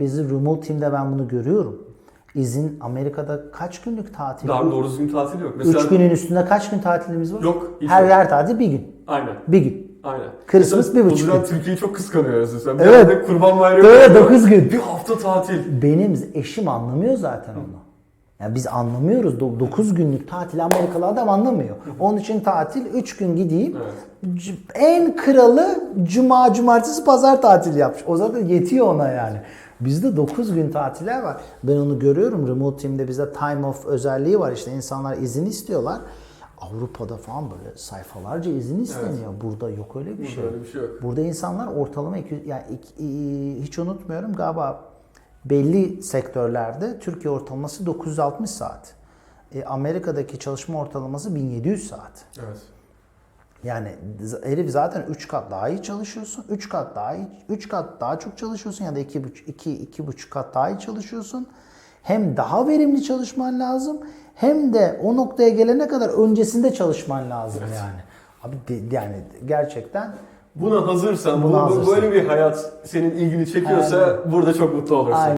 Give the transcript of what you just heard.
bizi remote team'de ben bunu görüyorum. İzin Amerika'da kaç günlük tatil? Daha doğru düzgün tatil yok. Mesela 3 günün üstünde kaç gün tatilimiz var? Yok, her yok. yer tatil bir gün. Aynen. Bir gün. Aynen. Christmas bir buçuk gün. Türkiye'yi çok kıskanıyoruz. Mesela. Bir Evet. kurban bayramı. Yapıyor. 9 gün. Bir hafta tatil. Benim eşim anlamıyor zaten onu. Yani biz anlamıyoruz. 9 günlük tatil Amerikalı adam anlamıyor. Onun için tatil 3 gün gideyim. Evet. En kralı cuma, cumartesi, pazar tatil yapmış. O zaten yetiyor ona yani. Bizde 9 gün tatiller var. Ben onu görüyorum. Remote Team'de bizde time off özelliği var. İşte insanlar izin istiyorlar. Avrupa'da falan böyle sayfalarca izin isteniyor. Burada yok öyle bir şey. öyle bir şey yok. Burada insanlar ortalama 200 yani hiç unutmuyorum galiba belli sektörlerde Türkiye ortalaması 960 saat. E, Amerika'daki çalışma ortalaması 1700 saat. Evet. Yani herif zaten 3 kat daha iyi çalışıyorsun. 3 kat daha iyi 3 kat daha çok çalışıyorsun ya da 2 2 2,5 kat daha iyi çalışıyorsun. Hem daha verimli çalışman lazım hem de o noktaya gelene kadar öncesinde çalışman lazım yani. Abi de- yani gerçekten Buna hazırsan, Buna bu- hazırsan. böyle bir hayat senin ilgini çekiyorsa burada çok mutlu olursun. Aynen.